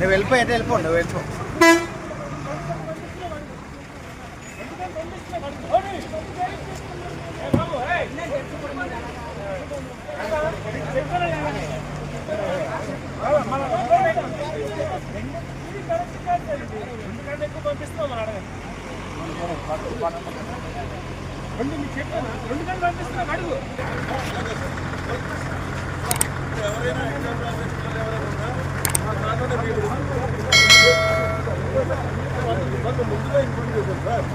నువ్వు వెళ్ళిపో అయితే వెళ్ళిపో నువ్వు వెళ్ళిపో. రెండు మీకు చెప్పాను రెండు గంటలు అడుగు ముందుగా ఇన్ఫార్మ్ చేశాను సార్.